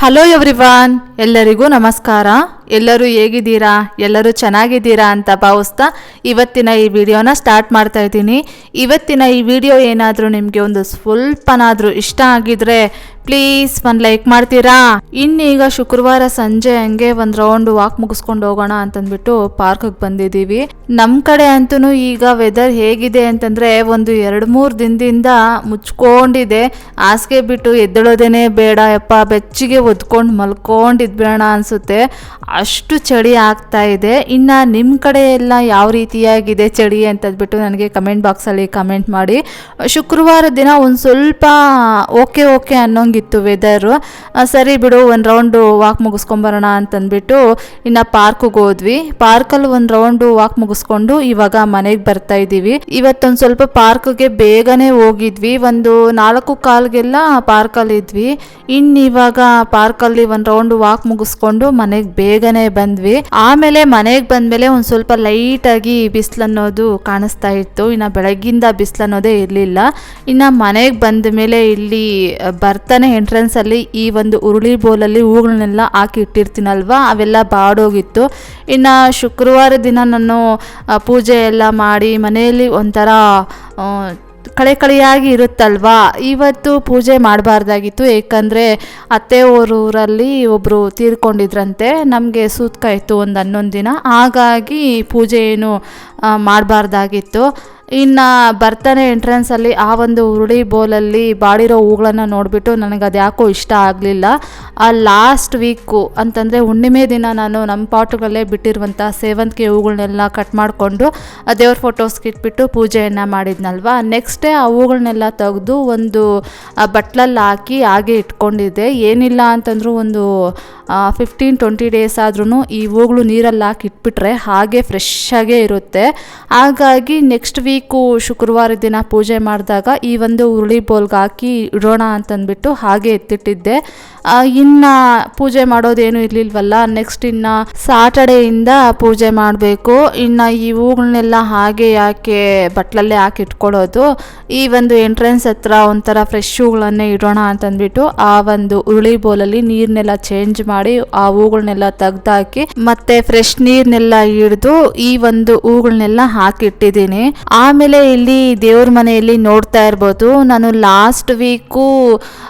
Hello everyone ಎಲ್ಲರಿಗೂ ನಮಸ್ಕಾರ. ಎಲ್ಲರೂ ಹೇಗಿದ್ದೀರಾ? ಎಲ್ಲರೂ ಚೆನ್ನಾಗಿದ್ದೀರಾ ಅಂತ ಭಾವಿಸ್ತಾ ಇವತ್ತಿನ ಈ ವಿಡಿಯೋನ ಸ್ಟಾರ್ಟ್ ಮಾಡ್ತಾ ಇದ್ದೀನಿ. ಇವತ್ತಿನ ಈ ವಿಡಿಯೋ ಏನಾದರೂ ನಿಮಗೆ ಒಂದು ಸ್ವಲ್ಪನಾದರೂ ಇಷ್ಟ ಆಗಿದ್ರೆ ಪ್ಲೀಸ್ ಒಂದು ಲೈಕ್ ಮಾಡ್ತೀರಾ? ಇನ್ನೀಗ ಶುಕ್ರವಾರ ಸಂಜೆ ಹಂಗೆ ಒಂದು ರೌಂಡ್ ವಾಕ್ ಮುಗಿಸ್ಕೊಂಡು ಹೋಗೋಣ ಅಂತಂದ್ಬಿಟ್ಟು ಪಾರ್ಕ್ ಬಂದಿದ್ದೀವಿ. ನಮ್ಮ ಕಡೆ ಅಂತೂ ಈಗ ವೆದರ್ ಹೇಗಿದೆ ಅಂತಂದ್ರೆ ಒಂದು ಎರಡು ಮೂರು ದಿನದಿಂದ ಮುಚ್ಕೊಂಡಿದೆ. ಹಾಸಿಗೆ ಬಿಟ್ಟು ಎದ್ದೇಳೋದೇನೆ ಬೇಡ, ಯಪ್ಪ, ಬೆಚ್ಚಿಗೆ ಒದ್ಕೊಂಡು ಮಲ್ಕೊಂಡಿದ್ಬೇಡ ಅನ್ಸುತ್ತೆ. ಅಷ್ಟು ಚಳಿ ಆಗ್ತಾ ಇದೆ. ಇನ್ನು ನಿಮ್ಮ ಕಡೆ ಎಲ್ಲ ಯಾವ ರೀತಿಯಾಗಿದೆ ಚಳಿ ಅಂತಂದ್ಬಿಟ್ಟು ನನಗೆ ಕಮೆಂಟ್ ಬಾಕ್ಸಲ್ಲಿ ಕಮೆಂಟ್ ಮಾಡಿ. ಶುಕ್ರವಾರ ದಿನ ಒಂದು ಸ್ವಲ್ಪ ಓಕೆ ಓಕೆ ಅನ್ನೋಂಗಿತ್ತು ವೆದರು ಸರಿ ಬಿಡು, ಒಂದು ರೌಂಡು ವಾಕ್ ಮುಗಿಸ್ಕೊಂಬರೋಣ ಅಂತಂದ್ಬಿಟ್ಟು ಇನ್ನು ಪಾರ್ಕಿಗೆ ಹೋದ್ವಿ. ಪಾರ್ಕಲ್ಲಿ ಒಂದು ರೌಂಡು ವಾಕ್ ಮುಗಿಸ್ಕೊಂಡು ಇವಾಗ ಮನೆಗೆ ಬರ್ತಾ ಇದ್ದೀವಿ. ಇವತ್ತೊಂದು ಸ್ವಲ್ಪ ಪಾರ್ಕ್ಗೆ ಬೇಗನೆ ಹೋಗಿದ್ವಿ. ಒಂದು ನಾಲ್ಕು ಕಾಲ್ಗೆಲ್ಲ ಪಾರ್ಕಲ್ಲಿ ಇದ್ವಿ. ಇನ್ನು ಇವಾಗ ಪಾರ್ಕಲ್ಲಿ ಒಂದು ರೌಂಡ್ ವಾಕ್ ಮುಗಿಸ್ಕೊಂಡು ಮನೆಗೆ ಬೇಗನೆ ಬಂದ್ವಿ. ಆಮೇಲೆ ಮನೆಗೆ ಬಂದಮೇಲೆ ಒಂದು ಸ್ವಲ್ಪ ಲೈಟಾಗಿ ಬಿಸಿಲು ಅನ್ನೋದು ಕಾಣಿಸ್ತಾ ಇತ್ತು. ಇನ್ನು ಬೆಳಗ್ಗಿಂದ ಬಿಸಿಲು ಅನ್ನೋದೇ ಇರಲಿಲ್ಲ. ಇನ್ನು ಮನೆಗೆ ಬಂದ ಮೇಲೆ ಇಲ್ಲಿ ಬರ್ತಾನೆ ಎಂಟ್ರೆನ್ಸ್ ಅಲ್ಲಿ ಈ ಒಂದು ಉರುಳಿ ಬೋಲಲ್ಲಿ ಹೂಗಳನ್ನೆಲ್ಲ ಹಾಕಿ ಇಟ್ಟಿರ್ತೀನಲ್ವಾ? ಅವೆಲ್ಲ ಬಾಡೋಗಿತ್ತು. ಇನ್ನು ಶುಕ್ರವಾರ ದಿನ ನಾನು ಪೂಜೆ ಎಲ್ಲ ಮಾಡಿ ಮನೆಯಲ್ಲಿ ಒಂಥರ ಕಳೆ ಕಳೆಯಾಗಿ ಇರುತ್ತಲ್ವಾ? ಇವತ್ತು ಪೂಜೆ ಮಾಡಬಾರ್ದಾಗಿತ್ತು. ಏಕೆಂದರೆ ಅತ್ತೆ ಊರಲ್ಲಿ ಒಬ್ಬರು ತೀರ್ಕೊಂಡಿದ್ರಂತೆ. ನಮಗೆ ಸೂತ್ಕ ಇತ್ತು ಒಂದು ಹನ್ನೊಂದು ದಿನ. ಹಾಗಾಗಿ ಪೂಜೆ ಏನು ಮಾಡಬಾರ್ದಾಗಿತ್ತು. ಇನ್ನು ಬರ್ತಾನೆ ಎಂಟ್ರೆನ್ಸಲ್ಲಿ ಆ ಒಂದು ಹುರುಳಿ ಬೋಲಲ್ಲಿ ಬಾಡಿರೋ ಹೂಗಳನ್ನು ನೋಡಿಬಿಟ್ಟು ನನಗೆ ಅದು ಯಾಕೋ ಇಷ್ಟ ಆಗಲಿಲ್ಲ. ಆ ಲಾಸ್ಟ್ ವೀಕು ಅಂತಂದರೆ ಹುಣ್ಣಿಮೆ ದಿನ ನಾನು ನಮ್ಮ ಪಾಟುಗಳಲ್ಲೇ ಬಿಟ್ಟಿರುವಂಥ ಸೇವಂತಿಗೆ ಹೂಗಳನ್ನೆಲ್ಲ ಕಟ್ ಮಾಡಿಕೊಂಡು ದೇವ್ರ ಫೋಟೋಸ್ಗೆ ಇಟ್ಬಿಟ್ಟು ಪೂಜೆಯನ್ನು ಮಾಡಿದ್ನಲ್ವ? ನೆಕ್ಸ್ಟ್ ಡೇ ಆ ಹೂಗಳನ್ನೆಲ್ಲ ತೆಗೆದು ಒಂದು ಬಟ್ಲಲ್ಲಿ ಹಾಕಿ ಹಾಗೆ ಇಟ್ಕೊಂಡಿದ್ದೆ. ಏನಿಲ್ಲ ಅಂತಂದರೂ ಒಂದು ಫಿಫ್ಟೀನ್ ಟ್ವೆಂಟಿ ಡೇಸ್ ಆದ್ರೂ ಈ ಹೂಗಳು ನೀರಲ್ಲಿ ಹಾಕಿ ಇಟ್ಬಿಟ್ರೆ ಹಾಗೆ ಫ್ರೆಶ್ ಆಗೇ ಇರುತ್ತೆ. ಹಾಗಾಗಿ ನೆಕ್ಸ್ಟ್ ವೀಕು ಶುಕ್ರವಾರ ದಿನ ಪೂಜೆ ಮಾಡಿದಾಗ ಈ ಒಂದು ಹುರುಳಿ ಬೋಲ್ಗೆ ಹಾಕಿ ಇಡೋಣ ಅಂತಂದ್ಬಿಟ್ಟು ಹಾಗೆ ಎತ್ತಿಟ್ಟಿದ್ದೆ. ಇನ್ನು ಪೂಜೆ ಮಾಡೋದೇನು ಇರ್ಲಿಲ್ವಲ್ಲ ನೆಕ್ಸ್ಟ್ ಇನ್ನು ಸಾಟರ್ಡೆಯಿಂದ ಪೂಜೆ ಮಾಡಬೇಕು. ಇನ್ನ ಈ ಹೂಗಳನ್ನೆಲ್ಲ ಹಾಗೆ ಯಾಕೆ ಬಟ್ಲಲ್ಲೇ ಹಾಕಿ ಇಟ್ಕೊಳ್ಳೋದು. ಈ ಒಂದು ಎಂಟ್ರೆನ್ಸ್ ಹತ್ರ ಒಂಥರ ಫ್ರೆಶ್ ಹೂಗಳನ್ನೇ ಇಡೋಣ ಅಂತಂದ್ಬಿಟ್ಟು ಆ ಒಂದು ಉರುಳಿ ಬೋಲಲ್ಲಿ ನೀರ್ನೆಲ್ಲ ಚೇಂಜ್ ಮಾಡಿ ಆ ಹೂಗಳನ್ನೆಲ್ಲ ತೆಗ್ದಾಕಿ ಮತ್ತೆ ಫ್ರೆಶ್ ನೀರ್ನೆಲ್ಲ ಹಿಡಿದು ಈ ಒಂದು ಹೂಗಳನ್ನೆಲ್ಲ ಹಾಕಿಟ್ಟಿದ್ದೀನಿ. ಆಮೇಲೆ ಇಲ್ಲಿ ದೇವ್ರ ಮನೆಯಲ್ಲಿ ನೋಡ್ತಾ ಇರ್ಬೋದು. ನಾನು ಲಾಸ್ಟ್ ವೀಕು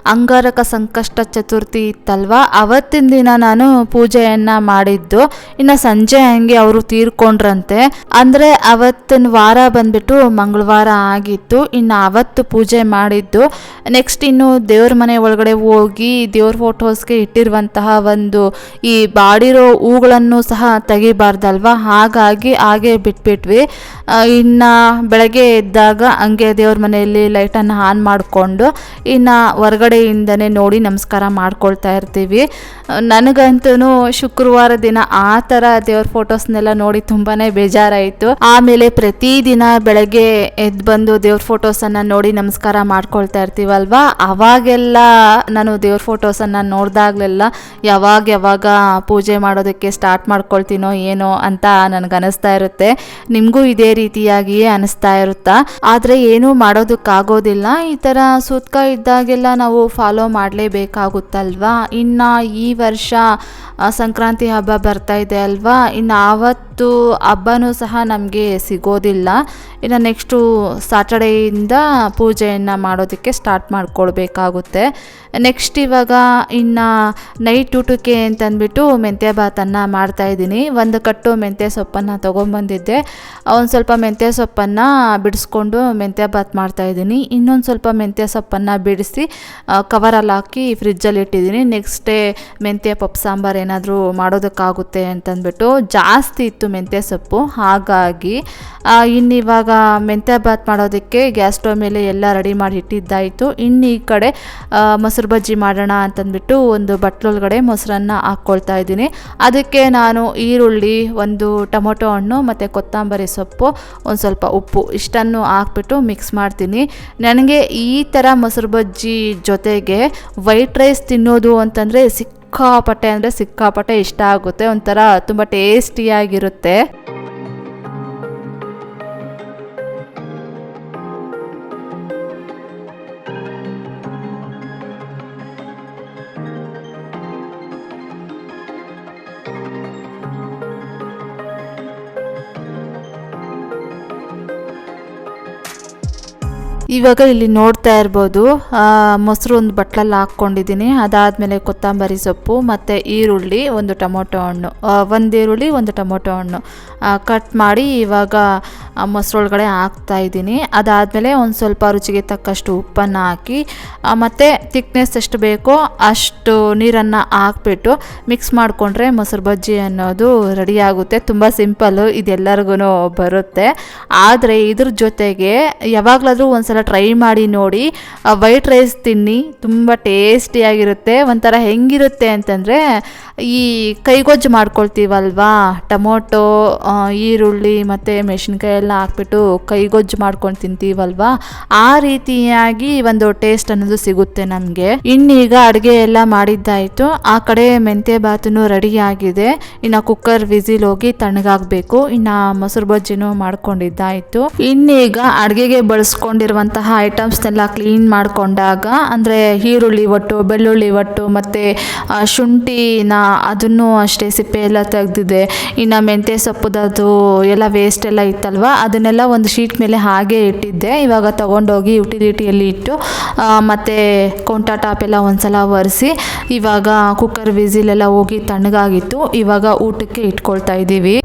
ಅಂಗಾರಕ ಸಂಕಷ್ಟ ಚತುರ್ಥಿ ಇತ್ತಲ್ವಾ? ಅವತ್ತಿನ ದಿನ ನಾನು ಪೂಜೆಯನ್ನ ಮಾಡಿದ್ದು. ಇನ್ನು ಸಂಜೆ ಹಂಗೆ ಅವರು ತೀರ್ಕೊಂಡ್ರಂತೆ. ಅಂದ್ರೆ ಅವತ್ತಿನ ವಾರ ಬಂದ್ಬಿಟ್ಟು ಮಂಗಳವಾರ ಆಗಿತ್ತು. ಇನ್ನು ಅವತ್ತು ಪೂಜೆ ಮಾಡಿದ್ದು. ನೆಕ್ಸ್ಟ್ ಇನ್ನು ದೇವ್ರ ಮನೆ ಒಳಗಡೆ ಹೋಗಿ ದೇವ್ರ ಫೋಟೋಸ್ಗೆ ಇಟ್ಟಿರುವಂತಹ ಒಂದು ಈ ಬಾಡಿರೋ ಹೂಗಳನ್ನು ಸಹ ತೆಗಿಬಾರ್ದಲ್ವಾ? ಹಾಗಾಗಿ ಹಾಗೆ ಬಿಟ್ಬಿಟ್ವಿ. ಇನ್ನು ಬೆಳಗ್ಗೆ ಎದ್ದಾಗ ಹಂಗೆ ದೇವ್ರ ಮನೆಯಲ್ಲಿ ಲೈಟನ್ನು ಆನ್ ಮಾಡಿಕೊಂಡು ಇನ್ನು ಹೊರಗಡೆಯಿಂದನೇ ನೋಡಿ ನಮಸ್ಕಾರ ಮಾಡ್ಕೊಳ್ತಾ ಇರ್ತೀವಿ. ನನಗಂತೂ ಶುಕ್ರವಾರ ದಿನ ಆ ಥರ ದೇವ್ರ ಫೋಟೋಸ್ನೆಲ್ಲ ನೋಡಿ ತುಂಬಾ ಬೇಜಾರಾಯಿತು. ಆಮೇಲೆ ಪ್ರತಿದಿನ ಬೆಳಗ್ಗೆ ಎದ್ದು ಬಂದು ದೇವ್ರ ಫೋಟೋಸನ್ನು ನೋಡಿ ನಮಸ್ಕಾರ ಮಾಡ್ಕೊಳ್ತಾ ಇರ್ತೀವಲ್ವಾ? ಅವಾಗೆಲ್ಲ ನಾನು ದೇವ್ರ ಫೋಟೋಸನ್ನು ನೋಡಿದಾಗಲೆಲ್ಲ ಯಾವಾಗ ಯಾವಾಗ ಪೂಜೆ ಮಾಡೋದಕ್ಕೆ ಸ್ಟಾರ್ಟ್ ಮಾಡ್ಕೊಳ್ತೀನೋ ಏನೋ ಅಂತ ನನಗೆ ಅನಿಸ್ತಾ ಇರುತ್ತೆ. ನಿಮಗೂ ಇದೇ ರೀತಿಯಾಗಿಯೇ ಅನಿಸ್ತಾ ಇರುತ್ತಾ? ಆದರೆ ಏನೂ ಮಾಡೋದಕ್ಕಾಗೋದಿಲ್ಲ. ಈ ಥರ ಸೂತ್ಕ ಇದ್ದಾಗೆಲ್ಲ ನಾವು ಫಾಲೋ ಮಾಡಲೇಬೇಕಾಗುತ್ತಲ್ವಾ ಇನ್ನು ಈ ವರ್ಷ ಸಂಕ್ರಾಂತಿ ಹಬ್ಬ ಬರ್ತಾ ಇದೆ ಅಲ್ವಾ? ಇನ್ನು ಆವತ್ತು ಹಬ್ಬನೂ ಸಹ ನಮಗೆ ಸಿಗೋದಿಲ್ಲ. ಇನ್ನು ನೆಕ್ಸ್ಟು ಸಾಟರ್ಡೆಯಿಂದ ಪೂಜೆಯನ್ನು ಮಾಡೋದಕ್ಕೆ ಸ್ಟಾರ್ಟ್ ಮಾಡ್ಕೊಳ್ಬೇಕಾಗುತ್ತೆ. ನೆಕ್ಸ್ಟ್ ಇವಾಗ ಇನ್ನು ನೈಟ್ ಊಟಕ್ಕೆ ಅಂತಂದ್ಬಿಟ್ಟು ಮೆಂತ್ಯ ಭಾತನ್ನು ಮಾಡ್ತಾಯಿದ್ದೀನಿ ಒಂದು ಕಟ್ಟು ಮೆಂತ್ಯ ಸೊಪ್ಪನ್ನು ತೊಗೊಂಬಂದಿದ್ದೆ. ಒಂದು ಸ್ವಲ್ಪ ಮೆಂತ್ಯ ಸೊಪ್ಪನ್ನು ಬಿಡಿಸ್ಕೊಂಡು ಮೆಂತ್ಯ ಭಾತ್ ಮಾಡ್ತಾಯಿದ್ದೀನಿ ಇನ್ನೊಂದು ಸ್ವಲ್ಪ ಮೆಂತ್ಯ ಸೊಪ್ಪನ್ನು ಬಿಡಿಸಿ ಕವರಲ್ಲಿ ಹಾಕಿ ಫ್ರಿಜ್ಜಲ್ಲಿ ಇಟ್ಟಿದ್ದೀನಿ. ನೆಕ್ಸ್ಟ್ ಡೇ ಮೆಂತ್ಯ ಪಪ್ಪು ಸಾಂಬಾರು ಏನಾದರೂ ಮಾಡೋದಕ್ಕಾಗುತ್ತೆ ಅಂತಂದ್ಬಿಟ್ಟು ಜಾಸ್ತಿ ಇತ್ತು ಮೆಂತ್ಯ ಸೊಪ್ಪು. ಹಾಗಾಗಿ ಇನ್ನಿವಾಗ ಮೆಂತ್ಯ ಭಾತ್ ಮಾಡೋದಕ್ಕೆ ಗ್ಯಾಸ್ ಸ್ಟವ್ ಮೇಲೆ ಎಲ್ಲ ರೆಡಿ ಮಾಡಿ ಇಟ್ಟಿದ್ದಾಯಿತು. ಇನ್ನು ಈ ಕಡೆ ಆ, ಮೊಸರು ಬಜ್ಜಿ ಮಾಡೋಣ ಅಂತಂದ್ಬಿಟ್ಟು ಒಂದು ಬಟ್ಲೊಳಗಡೆ ಮೊಸರನ್ನ ಹಾಕ್ಕೊಳ್ತಾ ಇದ್ದೀನಿ. ಅದಕ್ಕೆ ನಾನು ಈರುಳ್ಳಿ, ಒಂದು ಟೊಮೊಟೊ ಹಣ್ಣು ಮತ್ತು ಕೊತ್ತಂಬರಿ ಸೊಪ್ಪು, ಒಂದು ಸ್ವಲ್ಪ ಉಪ್ಪು ಇಷ್ಟನ್ನು ಹಾಕ್ಬಿಟ್ಟು ಮಿಕ್ಸ್ ಮಾಡ್ತೀನಿ. ನನಗೆ ಈ ಥರ ಮೊಸರು ಬಜ್ಜಿ ಜೊತೆಗೆ ವೈಟ್ ರೈಸ್ ತಿನ್ನೋದು ಅಂತಂದರೆ ಸಿಕ್ಕಾಪಟ್ಟೆ ಅಂದರೆ ಸಿಕ್ಕಾಪಟ್ಟೆ ಇಷ್ಟ ಆಗುತ್ತೆ. ಒಂಥರ ತುಂಬ ಟೇಸ್ಟಿಯಾಗಿರುತ್ತೆ. ಇವಾಗ ಇಲ್ಲಿ ನೋಡ್ತಾ ಇರ್ಬೋದು ಮೊಸರು ಒಂದು ಬಟ್ಲಲ್ಲಿ ಹಾಕ್ಕೊಂಡಿದ್ದೀನಿ. ಅದಾದಮೇಲೆ ಕೊತ್ತಂಬರಿ ಸೊಪ್ಪು, ಮತ್ತು ಈರುಳ್ಳಿ ಒಂದು ಟೊಮೊಟೊ ಹಣ್ಣು ಒಂದು ಈರುಳ್ಳಿ, ಒಂದು ಟೊಮೊಟೊ ಹಣ್ಣು. ಕಟ್ ಮಾಡಿ ಇವಾಗ ಮೊಸರೊಳಗಡೆ ಹಾಕ್ತಾ ಇದ್ದೀನಿ. ಅದಾದಮೇಲೆ ಒಂದು ಸ್ವಲ್ಪ ರುಚಿಗೆ ತಕ್ಕಷ್ಟು ಉಪ್ಪನ್ನು ಹಾಕಿ ಮತ್ತು ತಿಕ್ನೆಸ್ ಎಷ್ಟು ಬೇಕೋ ಅಷ್ಟು ನೀರನ್ನು ಹಾಕ್ಬಿಟ್ಟು ಮಿಕ್ಸ್ ಮಾಡಿಕೊಂಡ್ರೆ ಮೊಸರು ಬಜ್ಜಿ ಅನ್ನೋದು ರೆಡಿ ಆಗುತ್ತೆ. ತುಂಬ ಸಿಂಪಲ್ಲು ಇದೆಲ್ಲರಿಗೂ ಬರುತ್ತೆ. ಆದರೆ ಇದ್ರ ಜೊತೆಗೆ ಯಾವಾಗಲಾದರೂ ಒಂದ್ಸಲ ಟ್ರೈ ಮಾಡಿ ನೋಡಿ ವೈಟ್ ರೈಸ್ ತಿನ್ನಿ ತುಂಬ ಟೇಸ್ಟಿಯಾಗಿರುತ್ತೆ ಒಂಥರ ಹೆಂಗಿರುತ್ತೆ ಅಂತಂದರೆ ಈ ಕೈಗೊಜ್ಜು ಮಾಡ್ಕೊಳ್ತೀವಲ್ವಾ? ಟೊಮೊಟೊ ಈರುಳ್ಳಿ ಮತ್ತು ಮೆಣಸಿನ್ಕಾಯಿ ಎಲ್ಲ ಹಾಕ್ಬಿಟ್ಟು ಕೈಗೊಜ್ಜು ಮಾಡ್ಕೊಂಡು ತಿಂತೀವಲ್ವಾ? ಆ ರೀತಿಯಾಗಿ ಒಂದು ಟೇಸ್ಟ್ ಅನ್ನೋದು ಸಿಗುತ್ತೆ ನಮಗೆ. ಇನ್ನೀಗ ಅಡುಗೆ ಎಲ್ಲ ಮಾಡಿದ್ದಾಯಿತು. ಆ ಕಡೆ ಮೆಂತ್ಯ ಬಾತುನು ರೆಡಿ ಆಗಿದೆ. ಇನ್ನು ಕುಕ್ಕರ್ ವಿಸಿಲ್ ಹೋಗಿ ತಣ್ಣಗಾಗಬೇಕು. ಇನ್ನು ಮೊಸರು ಬಜ್ಜಿನೂ ಮಾಡ್ಕೊಂಡಿದ್ದಾಯಿತು. ಇನ್ನೀಗ ಅಡುಗೆಗೆ ಬಳಸ್ಕೊಂಡಿರುವಂತಹ ಐಟಮ್ಸ್ನೆಲ್ಲ ಕ್ಲೀನ್ ಮಾಡಿಕೊಂಡಾಗ, ಅಂದರೆ ಈರುಳ್ಳಿ ಒಟ್ಟು, ಬೆಳ್ಳುಳ್ಳಿ ಒಟ್ಟು ಮತ್ತು ಶುಂಠಿನ ಅದನ್ನು ಅಷ್ಟೇ ಸಿಪ್ಪೆ ಎಲ್ಲ ತೆಗೆದಿದೆ. ಇನ್ನು ಮೆಂತ್ಯ ಸೊಪ್ಪುದದು ಎಲ್ಲ ವೇಸ್ಟ್ ಎಲ್ಲ ಇತ್ತಲ್ವ? ಅದನ್ನೆಲ್ಲ ಒಂದು ಶೀಟ್ ಮೇಲೆ ಹಾಗೆ ಇಟ್ಟಿದ್ದೆ. ಇವಾಗ ತೊಗೊಂಡೋಗಿ ಯುಟಿಲಿಟಿಯಲ್ಲಿ ಇಟ್ಟು ಮತ್ತು ಕೌಂಟಾ ಟಾಪ್ ಎಲ್ಲ ಒಂದ್ಸಲ ಒರೆಸಿ, ಇವಾಗ ಕುಕ್ಕರ್ ವಿಸಿಲೆಲ್ಲ ಹೋಗಿ ತಣ್ಣಗಾಗಿತ್ತು. ಇವಾಗ ಊಟಕ್ಕೆ ಇಟ್ಕೊಳ್ತಾ ಇದ್ದೀವಿ.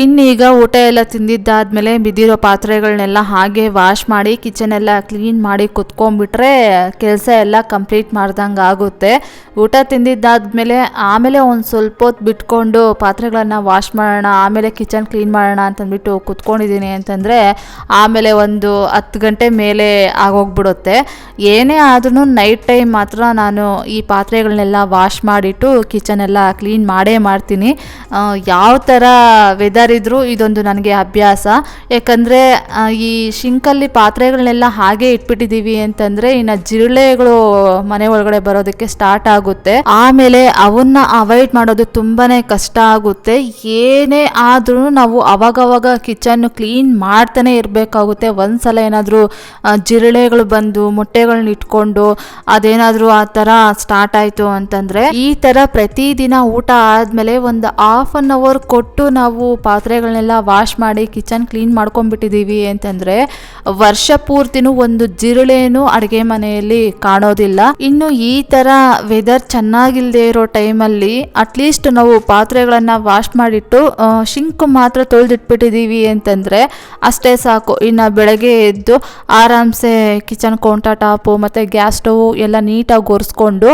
ಇನ್ನೀಗ ಊಟ ಎಲ್ಲ ತಿಂದಿದ್ದಾದ್ಮೇಲೆ ಬಿದ್ದಿರೋ ಪಾತ್ರೆಗಳನ್ನೆಲ್ಲ ಹಾಗೆ ವಾಶ್ ಮಾಡಿ ಕಿಚನ್ ಎಲ್ಲ ಕ್ಲೀನ್ ಮಾಡಿ ಕುತ್ಕೊಂಡ್ಬಿಟ್ರೆ ಕೆಲಸ ಎಲ್ಲ ಕಂಪ್ಲೀಟ್ ಮಾಡ್ದಂಗೆ ಆಗುತ್ತೆ. ಊಟ ತಿಂದಿದ್ದಾದ್ಮೇಲೆ ಆಮೇಲೆ ಒಂದು ಸ್ವಲ್ಪ ಹೊತ್ತು ಬಿಟ್ಕೊಂಡು ಪಾತ್ರೆಗಳನ್ನು ವಾಶ್ ಮಾಡೋಣ, ಆಮೇಲೆ ಕಿಚನ್ ಕ್ಲೀನ್ ಮಾಡೋಣ ಅಂತಂದ್ಬಿಟ್ಟು ಕುತ್ಕೊಂಡಿದ್ದೀನಿ ಅಂತಂದರೆ ಆಮೇಲೆ ಒಂದು ಹತ್ತು ಗಂಟೆ ಮೇಲೆ ಆಗೋಗ್ಬಿಡುತ್ತೆ. ಏನೇ ಆದ್ರೂ ನೈಟ್ ಟೈಮ್ ಮಾತ್ರ ನಾನು ಈ ಪಾತ್ರೆಗಳನ್ನೆಲ್ಲ ವಾಶ್ ಮಾಡಿಟ್ಟು ಕಿಚನ್ ಎಲ್ಲ ಕ್ಲೀನ್ ಮಾಡೇ ಮಾಡ್ತೀನಿ. ಯಾವ ಥರ ವೆದರ್ ಇದ್ದರೂ ಇದೊಂದು ನನಗೆ ಅಭ್ಯಾಸ. ಯಾಕಂದರೆ ಈ ಶಿಂಕಲ್ಲಿ ಪಾತ್ರೆಗಳನ್ನೆಲ್ಲ ಹಾಗೆ ಇಟ್ಬಿಟ್ಟಿದ್ದೀವಿ ಅಂತಂದರೆ, ಇನ್ನು ಜಿರಳೆಗಳು ಮನೆ ಒಳಗಡೆ ಬರೋದಕ್ಕೆ ಸ್ಟಾರ್ಟ್ ಆಗುತ್ತೆ. ಆಮೇಲೆ ಅವನ್ನ ಅವಾಯ್ಡ್ ಮಾಡೋದು ತುಂಬಾ ಕಷ್ಟ ಆಗುತ್ತೆ. ಏನೇ ಆದ್ರೂ ನಾವು ಅವಾಗವಾಗ ಕಿಚನ್ ಕ್ಲೀನ್ ಮಾಡ್ತಾನೆ ಇರಬೇಕಾಗುತ್ತೆ. ಒಂದ್ಸಲ ಏನಾದರೂ ಜಿರಳೆಗಳು ಬಂದು ಮೊಟ್ಟೆಗಳನ್ನ ಇಟ್ಕೊಂಡು, ಅದೇನಾದರೂ ಆ ಥರ ಸ್ಟಾರ್ಟ್ ಆಯಿತು ಅಂತಂದರೆ, ಈ ಥರ ಪ್ರತಿದಿನ ಊಟ ಆದಮೇಲೆ ಒಂದು ಹಾಫ್ ಅನ್ ಅವರ್ ಕೊಟ್ಟು ನಾವು ಪಾತ್ರೆಗಳನ್ನೆಲ್ಲ ವಾಶ್ ಮಾಡಿ ಕಿಚನ್ ಕ್ಲೀನ್ ಮಾಡ್ಕೊಂಡ್ಬಿಟ್ಟಿದ್ದೀವಿ ಅಂತಂದರೆ ವರ್ಷ ಪೂರ್ತಿನೂ ಒಂದು ಜಿರಳೆನೂ ಅಡುಗೆ ಮನೆಯಲ್ಲಿ ಕಾಣೋದಿಲ್ಲ. ಇನ್ನು ಈ ಥರ ವೆದರ್ ಚೆನ್ನಾಗಿಲ್ಲದೆ ಇರೋ ಟೈಮಲ್ಲಿ ಅಟ್ಲೀಸ್ಟ್ ನಾವು ಪಾತ್ರೆಗಳನ್ನು ವಾಶ್ ಮಾಡಿಟ್ಟು ಶಿಂಕ್ ಮಾತ್ರ ತೊಳೆದಿಟ್ಬಿಟ್ಟಿದ್ದೀವಿ ಅಂತಂದರೆ ಅಷ್ಟೇ ಸಾಕು. ಇನ್ನು ಬೆಳಗ್ಗೆ ಎದ್ದು ಆರಾಮ್ಸೆ ಕಿಚನ್ ಕೌಂಟರ್ ಟಾಪು ಮತ್ತು ಗ್ಯಾಸ್ ಸ್ಟವ್ ಎಲ್ಲ ನೀಟಾಗಿ ಒರೆಸ್ಕೊಂಡು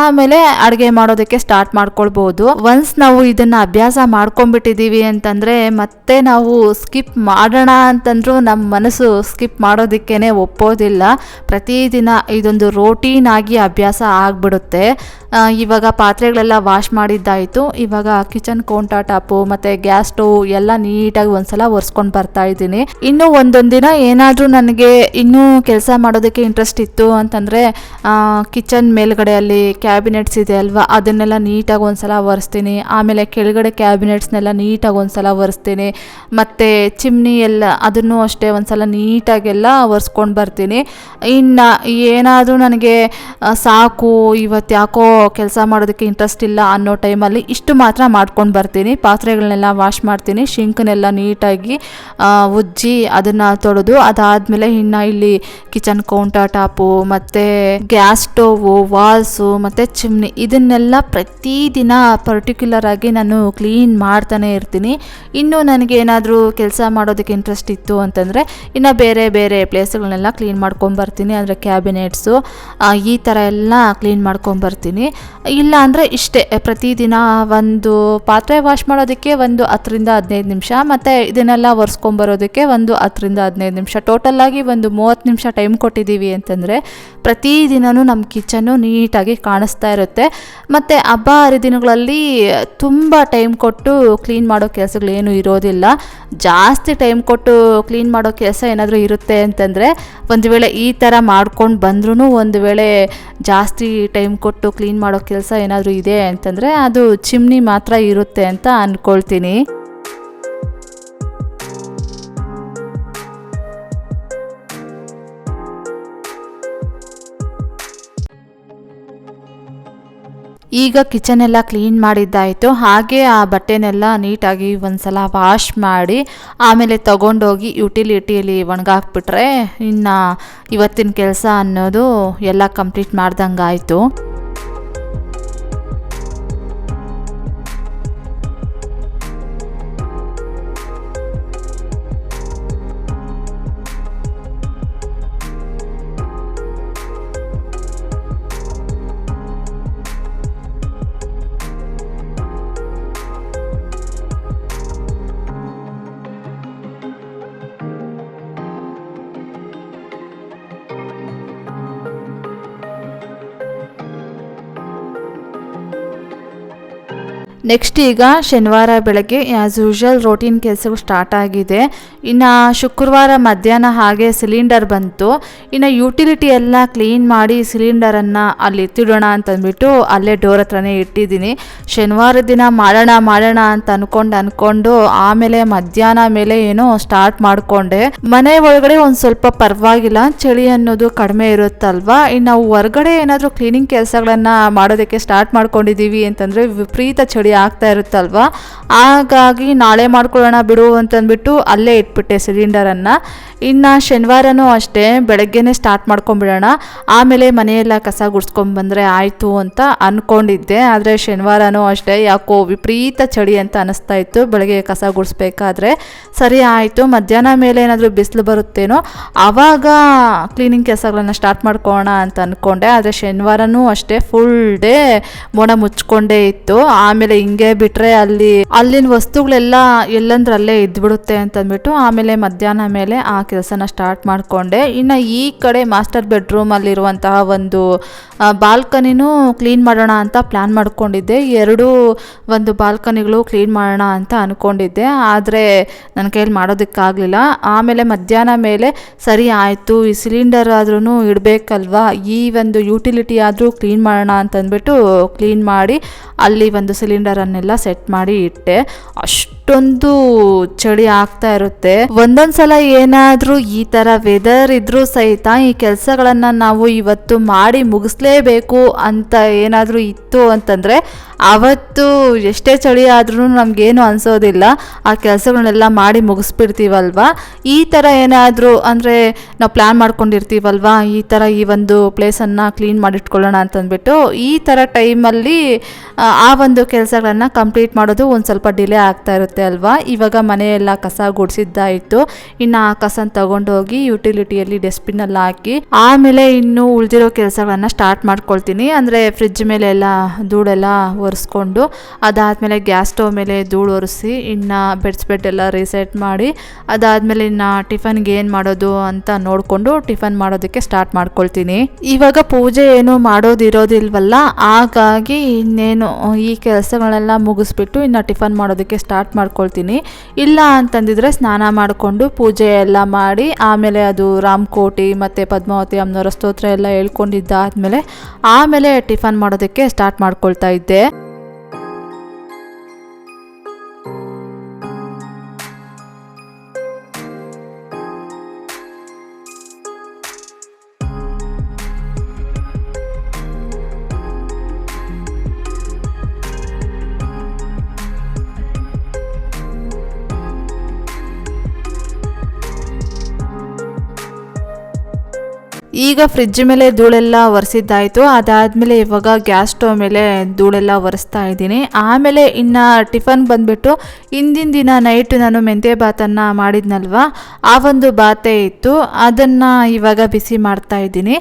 ಆಮೇಲೆ ಅಡುಗೆ ಮಾಡೋದಕ್ಕೆ ಸ್ಟಾರ್ಟ್ ಮಾಡ್ಕೊಳ್ಬೋದು. ಒನ್ಸ್ ನಾವು ಇದನ್ನು ಅಭ್ಯಾಸ ಮಾಡ್ಕೊಂಡ್ಬಿಟ್ಟಿದ್ದೀವಿ ಅಂತಂದರೆ ಮತ್ತೆ ನಾವು ಸ್ಕಿಪ್ ಮಾಡೋಣ ಅಂತಂದ್ರೂ ನಮ್ಮ ಮನಸ್ಸು ಸ್ಕಿಪ್ ಮಾಡೋದಕ್ಕೇ ಒಪ್ಪೋದಿಲ್ಲ. ಪ್ರತಿದಿನ ಇದೊಂದು ರೋಟೀನ್ ಆಗಿ ಅಭ್ಯಾಸ ಆಗಿಬಿಡುತ್ತೆ. ಇವಾಗ ಪಾತ್ರೆಗಳೆಲ್ಲ ವಾಶ್ ಮಾಡಿದ್ದಾಯಿತು. ಇವಾಗ ಕಿಚನ್ ಕೌಂಟರ್ ಟಾಪು ಮತ್ತು ಗ್ಯಾಸ್ ಸ್ಟೋವ್ ಎಲ್ಲ ನೀಟಾಗಿ ಒಂದ್ಸಲ ಒರೆಸ್ಕೊಂಡು ಬರ್ತಾ ಇದ್ದೀನಿ. ಇನ್ನೂ ಒಂದೊಂದು ದಿನ ಏನಾದರೂ ನನಗೆ ಇನ್ನೂ ಕೆಲಸ ಮಾಡೋದಕ್ಕೆ ಇಂಟ್ರೆಸ್ಟ್ ಇತ್ತು ಅಂತಂದರೆ ಕಿಚನ್ ಮೇಲ್ಗಡೆಯಲ್ಲಿ ಕ್ಯಾಬಿನೆಟ್ಸ್ ಇದೆ ಅಲ್ವಾ? ಅದನ್ನೆಲ್ಲ ನೀಟಾಗಿ ಒಂದ್ಸಲ ಒರೆಸ್ತೀನಿ. ಆಮೇಲೆ ಕೆಳಗಡೆ ಕ್ಯಾಬಿನೆಟ್ಸ್ನೆಲ್ಲ ನೀಟಾಗಿ ಒಂದ್ಸಲ ಒರೆಸ್ತೀನಿ. ಮತ್ತು ಚಿಮ್ನಿ ಎಲ್ಲ ಅದನ್ನು ಅಷ್ಟೇ ಒಂದ್ಸಲ ನೀಟಾಗೆಲ್ಲ ಒರೆಸ್ಕೊಂಡು ಬರ್ತೀನಿ. ಇನ್ನು ಏನಾದರೂ ನನಗೆ ಸಾಕು, ಇವತ್ತು ಯಾಕೋ ಕೆಲಸ ಮಾಡೋದಕ್ಕೆ ಇಂಟ್ರೆಸ್ಟ್ ಇಲ್ಲ ಅನ್ನೋ ಟೈಮಲ್ಲಿ ಇಷ್ಟು ಮಾತ್ರ ಮಾಡ್ಕೊಂಡು ಬರ್ತೀನಿ. ಪಾತ್ರೆಗಳನ್ನೆಲ್ಲ ವಾಶ್ ಮಾಡ್ತೀನಿ. ಶಿಂಕನ್ನೆಲ್ಲ ನೀಟಾಗಿ ಉಜ್ಜಿ ಅದನ್ನು ತೊಳೆದು ಅದಾದಮೇಲೆ ಇನ್ನು ಇಲ್ಲಿ ಕಿಚನ್ ಕೌಂಟರ್ ಟಾಪು ಮತ್ತು ಗ್ಯಾಸ್ ಸ್ಟೋವು ವಾಲ್ಸು ಮತ್ತು ಚಿಮ್ನಿ ಇದನ್ನೆಲ್ಲ ಪ್ರತಿದಿನ ಪರ್ಟಿಕ್ಯುಲರ್ ಆಗಿ ನಾನು ಕ್ಲೀನ್ ಮಾಡ್ತಾನೆ ಇರ್ತೀನಿ. ಇನ್ನು ನನಗೆ ಏನಾದರೂ ಕೆಲಸ ಮಾಡೋದಕ್ಕೆ ಇಂಟ್ರೆಸ್ಟ್ ಇತ್ತು ಅಂತಂದರೆ ಇನ್ನು ಬೇರೆ ಬೇರೆ ಪ್ಲೇಸ್ಗಳನ್ನೆಲ್ಲ ಕ್ಲೀನ್ ಮಾಡ್ಕೊಂಬರ್ತೀನಿ ಅಂದರೆ ಕ್ಯಾಬಿನೆಟ್ಸು ಈ ಥರ ಎಲ್ಲ ಕ್ಲೀನ್ ಮಾಡ್ಕೊಂಬರ್ತೀನಿ ಇಲ್ಲ ಅಂದರೆ ಇಷ್ಟೇ, ಪ್ರತಿದಿನ ಒಂದು ಪಾತ್ರೆ ವಾಶ್ ಮಾಡೋದಕ್ಕೆ ಒಂದು ಹತ್ತರಿಂದ ಹದಿನೈದು ನಿಮಿಷ, ಮತ್ತು ಇದನ್ನೆಲ್ಲ ಒರೆಸ್ಕೊಂಬರೋದಕ್ಕೆ ಒಂದು ಹತ್ತರಿಂದ ಹದಿನೈದು ನಿಮಿಷ. ಟೋಟಲಾಗಿ ಒಂದು ಮೂವತ್ತು ನಿಮಿಷ ಟೈಮ್ ಕೊಟ್ಟಿದ್ದೀವಿ ಅಂತಂದರೆ ಪ್ರತಿದಿನವೂ ನಮ್ಮ ಕಿಚನ್ನು ನೀಟಾಗಿ ಕಾಣಿಸ್ತಾ ಇರುತ್ತೆ. ಮತ್ತು ಹಬ್ಬ ಹರಿದಿನಗಳಲ್ಲಿ ತುಂಬ ಟೈಮ್ ಕೊಟ್ಟು ಕ್ಲೀನ್ ಮಾಡೋ ಕೆಲಸಗಳು ಕೆಲಸಗಳೇನು ಇರೋದಿಲ್ಲ. ಜಾಸ್ತಿ ಟೈಮ್ ಕೊಟ್ಟು ಕ್ಲೀನ್ ಮಾಡೋ ಕೆಲಸ ಏನಾದರೂ ಇರುತ್ತೆ ಅಂತಂದರೆ, ಒಂದು ವೇಳೆ ಈ ಥರ ಮಾಡ್ಕೊಂಡು ಬಂದ್ರೂ ಒಂದು ವೇಳೆ ಜಾಸ್ತಿ ಟೈಮ್ ಕೊಟ್ಟು ಕ್ಲೀನ್ ಮಾಡೋ ಕೆಲಸ ಏನಾದರೂ ಇದೆ ಅಂತಂದರೆ, ಅದು ಚಿಮ್ನಿ ಮಾತ್ರ ಇರುತ್ತೆ ಅಂತ ಅಂದ್ಕೊಳ್ತೀನಿ ಈಗ ಕಿಚನ್ ಎಲ್ಲ ಕ್ಲೀನ್ ಮಾಡಿದ್ದಾಯಿತು. ಹಾಗೆ ಆ ಬಟ್ಟೆನೆಲ್ಲ ನೀಟಾಗಿ ಒಂದ್ಸಲ ವಾಶ್ ಮಾಡಿ, ಆಮೇಲೆ ತಗೊಂಡೋಗಿ ಯುಟಿಲಿಟಿಯಲ್ಲಿ ಒಣಗಾಕ್ಬಿಟ್ರೆ ಇನ್ನು ಇವತ್ತಿನ ಕೆಲಸ ಅನ್ನೋದು ಎಲ್ಲ ಕಂಪ್ಲೀಟ್ ಮಾಡ್ದಂಗಾಯಿತು. ನೆಕ್ಸ್ಟ್ ಈಗ ಶನಿವಾರ ಬೆಳಗ್ಗೆ ಆ್ಯಸ್ ಯೂಶುವಲ್ ರೋಟೀನ್ ಕೆಲಸಗಳು ಸ್ಟಾರ್ಟ್ ಆಗಿದೆ. ಇನ್ನು ಶುಕ್ರವಾರ ಮಧ್ಯಾಹ್ನ ಹಾಗೆ ಸಿಲಿಂಡರ್ ಬಂತು. ಇನ್ನು ಯುಟಿಲಿಟಿ ಎಲ್ಲ ಕ್ಲೀನ್ ಮಾಡಿ ಸಿಲಿಂಡರನ್ನು ಅಲ್ಲಿ ಎತ್ತಿಡೋಣ ಅಂತಂದ್ಬಿಟ್ಟು ಅಲ್ಲೇ ಡೋರ್ ಹತ್ರನೇ ಇಟ್ಟಿದ್ದೀನಿ. ಶನಿವಾರ ದಿನ ಮಾಡೋಣ ಮಾಡೋಣ ಅಂತ ಅಂದ್ಕೊಂಡು ಅಂದ್ಕೊಂಡು ಆಮೇಲೆ ಮಧ್ಯಾಹ್ನ ಮೇಲೆ ಏನೋ ಸ್ಟಾರ್ಟ್ ಮಾಡಿಕೊಂಡೆ. ಮನೆ ಒಳಗಡೆ ಒಂದು ಸ್ವಲ್ಪ ಪರವಾಗಿಲ್ಲ, ಚಳಿ ಅನ್ನೋದು ಕಡಿಮೆ ಇರುತ್ತಲ್ವಾ? ಇನ್ನು ನಾವು ಹೊರಗಡೆ ಏನಾದರೂ ಕ್ಲೀನಿಂಗ್ ಕೆಲಸಗಳನ್ನು ಮಾಡೋದಕ್ಕೆ ಸ್ಟಾರ್ಟ್ ಮಾಡ್ಕೊಂಡಿದ್ದೀವಿ ಅಂತಂದರೆ ವಿಪರೀತ ಚಳಿ ಆಗ್ತಾ ಇರುತ್ತಲ್ವಾ? ಹಾಗಾಗಿ ನಾಳೆ ಮಾಡ್ಕೊಳ್ಳೋಣ ಬಿಡು ಅಂತಂದ್ಬಿಟ್ಟು ಅಲ್ಲೇ ಇಟ್ಬಿಟ್ಟೆ ಸಿಲಿಂಡರನ್ನು. ಇನ್ನು ಶನಿವಾರನೂ ಅಷ್ಟೇ ಬೆಳಗ್ಗೆನೇ ಸ್ಟಾರ್ಟ್ ಮಾಡ್ಕೊಂಬಿಡೋಣ. ಆಮೇಲೆ ಮನೆಯೆಲ್ಲ ಕಸ ಗುಡ್ಸ್ಕೊಂಬಂದರೆ ಆಯಿತು ಅಂತ ಅಂದ್ಕೊಂಡಿದ್ದೆ ಆದರೆ ಶನಿವಾರನೂ ಅಷ್ಟೇ ಯಾಕೋ ವಿಪರೀತ ಚಳಿ ಅಂತ ಅನಿಸ್ತಾ ಇತ್ತು. ಬೆಳಗ್ಗೆ ಕಸ ಗುಡಿಸ್ಬೇಕಾದ್ರೆ ಸರಿ ಆಯಿತು. ಮಧ್ಯಾಹ್ನ ಮೇಲೆ ಏನಾದರೂ ಬಿಸಿಲು ಬರುತ್ತೇನೋ ಆವಾಗ ಕ್ಲೀನಿಂಗ್ ಕೆಲಸಗಳನ್ನ ಸ್ಟಾರ್ಟ್ ಮಾಡ್ಕೋಣ ಅಂತ ಅಂದ್ಕೊಂಡೆ ಆದರೆ ಶನಿವಾರನೂ ಅಷ್ಟೇ ಫುಲ್ ಡೇ ಮೋಡ ಮುಚ್ಕೊಂಡೇ ಇತ್ತು. ಆಮೇಲೆ ಹಿಂಗೆ ಬಿಟ್ರೆ ಅಲ್ಲಿ, ಅಲ್ಲಿನ ವಸ್ತುಗಳೆಲ್ಲ ಎಲ್ಲಂದ್ರಲ್ಲೇ ಇದ್ಬಿಡುತ್ತೆ ಅಂತಂದ್ಬಿಟ್ಟು ಆಮೇಲೆ ಮಧ್ಯಾಹ್ನ ಮೇಲೆ ಆ ಕೆಲಸನ ಸ್ಟಾರ್ಟ್ ಮಾಡಿಕೊಂಡೆ. ಇನ್ನು ಈ ಕಡೆ ಮಾಸ್ಟರ್ ಬೆಡ್ರೂಮಲ್ಲಿರುವಂತಹ ಒಂದು ಬಾಲ್ಕನಿನೂ ಕ್ಲೀನ್ ಮಾಡೋಣ ಅಂತ ಪ್ಲ್ಯಾನ್ ಮಾಡ್ಕೊಂಡಿದ್ದೆ. ಎರಡು ಒಂದು ಬಾಲ್ಕನಿಗಳು ಕ್ಲೀನ್ ಮಾಡೋಣ ಅಂತ ಅಂದ್ಕೊಂಡಿದ್ದೆ ಆದರೆ ನನ್ನ ಕೈಯಲ್ಲಿ ಮಾಡೋದಕ್ಕಾಗಲಿಲ್ಲ. ಆಮೇಲೆ ಮಧ್ಯಾಹ್ನ ಮೇಲೆ ಸರಿ ಆಯಿತು, ಈ ಸಿಲಿಂಡರ್ ಆದ್ರೂ ಇಡಬೇಕಲ್ವಾ, ಈ ಒಂದು ಯುಟಿಲಿಟಿ ಆದರೂ ಕ್ಲೀನ್ ಮಾಡೋಣ ಅಂತಂದ್ಬಿಟ್ಟು ಕ್ಲೀನ್ ಮಾಡಿ ಅಲ್ಲಿ ಒಂದು ಸಿಲಿಂಡರನ್ನೆಲ್ಲ ಸೆಟ್ ಮಾಡಿ ಇಟ್ಟೆ. ಅಷ್ಟೊಂದು ಚಳಿ ಆಗ್ತಾ ಇರುತ್ತೆ. ಒಂದೊಂದ್ಸಲ ಸಲ ಏನಾದರೂ ಈ ತರ ವೆದರ್ ಇದ್ರೂ ಸಹಿತ ಈ ಕೆಲಸಗಳನ್ನ ನಾವು ಇವತ್ತು ಮಾಡಿ ಮುಗಿಸ್ಲೇಬೇಕು ಅಂತ ಏನಾದರೂ ಇತ್ತು ಅಂತಂದ್ರೆ ಅವತ್ತು ಎಷ್ಟೇ ಚಳಿ ಆದ್ರೂ ನಮ್ಗೇನು ಅನ್ಸೋದಿಲ್ಲ. ಆ ಕೆಲಸಗಳನ್ನೆಲ್ಲ ಮಾಡಿ ಮುಗಿಸ್ಬಿಡ್ತೀವಲ್ವಾ? ಈ ಥರ ಏನಾದರೂ ಅಂದರೆ ನಾವು ಪ್ಲ್ಯಾನ್ ಮಾಡ್ಕೊಂಡಿರ್ತೀವಲ್ವಾ? ಈ ಥರ ಈ ಒಂದು ಪ್ಲೇಸನ್ನು ಕ್ಲೀನ್ ಮಾಡಿಟ್ಕೊಳ್ಳೋಣ ಅಂತಂದ್ಬಿಟ್ಟು ಈ ಥರ ಟೈಮಲ್ಲಿ ಆ ಒಂದು ಕೆಲಸಗಳನ್ನು ಕಂಪ್ಲೀಟ್ ಮಾಡೋದು ಒಂದು ಸ್ವಲ್ಪ ಡಿಲೇ ಆಗ್ತಾ ಇರುತ್ತೆ. ಅಲ್ವಾ? ಇವಾಗ ಮನೆಯೆಲ್ಲ ಕಸ ಗುಡಿಸಿದ್ದಾಯಿತು. ಇನ್ನು ಆ ಕಸನ ತಗೊಂಡೋಗಿ ಯುಟಿಲಿಟಿಯಲ್ಲಿ ಡಸ್ಟ್ಬಿನ್ನಲ್ಲಿ ಹಾಕಿ, ಆಮೇಲೆ ಇನ್ನು ಉಳಿದಿರೋ ಕೆಲಸಗಳನ್ನ ಸ್ಟಾರ್ಟ್ ಮಾಡ್ಕೊಳ್ತೀನಿ. ಅಂದರೆ ಫ್ರಿಜ್ ಮೇಲೆ ಎಲ್ಲ ಧೂಳೆಲ್ಲ ಒರೆಸ್ಕೊಂಡು, ಅದಾದಮೇಲೆ ಗ್ಯಾಸ್ ಸ್ಟವ್ ಮೇಲೆ ಧೂಳು ಒರೆಸಿ, ಇನ್ನು ಬೆಡ್ಸ್ ಬೆಡ್ ಎಲ್ಲ ರೀಸೆಟ್ ಮಾಡಿ, ಅದಾದಮೇಲೆ ಇನ್ನು ಟಿಫನ್ಗೆ ಏನು ಮಾಡೋದು ಅಂತ ನೋಡಿಕೊಂಡು ಟಿಫನ್ ಮಾಡೋದಕ್ಕೆ ಸ್ಟಾರ್ಟ್ ಮಾಡ್ಕೊಳ್ತೀನಿ. ಇವಾಗ ಪೂಜೆ ಏನು ಮಾಡೋದಿರೋದಿಲ್ವಲ್ಲ? ಹಾಗಾಗಿ ಇನ್ನೇನು ಈ ಕೆಲಸಗಳೆಲ್ಲ ಮುಗಿಸ್ಬಿಟ್ಟು ಇನ್ನು ಟಿಫನ್ ಮಾಡೋದಕ್ಕೆ ಸ್ಟಾರ್ಟ್ ಮಾಡ್ಕೊಳ್ತೀನಿ. ಇಲ್ಲ ಅಂತಂದಿದ್ರೆ ಸ್ನಾನ ಮಾಡಿಕೊಂಡು ಪೂಜೆ ಎಲ್ಲ ಮಾಡಿ, ಆಮೇಲೆ ಅದು ರಾಮಕೋಟಿ ಮತ್ತು ಪದ್ಮಾವತಿ ಅಮ್ಮನವರ ಸ್ತೋತ್ರ ಎಲ್ಲ ಹೇಳ್ಕೊಂಡಿದ್ದಾದ್ಮೇಲೆ ಆಮೇಲೆ ಟಿಫನ್ ಮಾಡೋದಕ್ಕೆ ಸ್ಟಾರ್ಟ್ ಮಾಡ್ಕೊಳ್ತಾ ಇದ್ದೆ. ಈಗ ಫ್ರಿಜ್ ಮೇಲೆ ಧೂಳೆಲ್ಲ ಒರೆಸಿದ್ದಾಯಿತು. ಅದಾದಮೇಲೆ ಇವಾಗ ಗ್ಯಾಸ್ ಸ್ಟವ್ ಮೇಲೆ ಧೂಳೆಲ್ಲ ಒರೆಸ್ತಾ ಇದ್ದೀನಿ. ಆಮೇಲೆ ಇನ್ನು ಟಿಫನ್ ಬಂದುಬಿಟ್ಟು ಹಿಂದಿನ ದಿನ ನೈಟ್ ನಾನು ಮೆಂತ್ಯ ಬಾತನ್ನು ಮಾಡಿದ್ನಲ್ವ? ಆ ಒಂದು ಬಾತೆ ಇತ್ತು. ಅದನ್ನು ಇವಾಗ ಬಿಸಿ ಮಾಡ್ತಾ ಇದ್ದೀನಿ.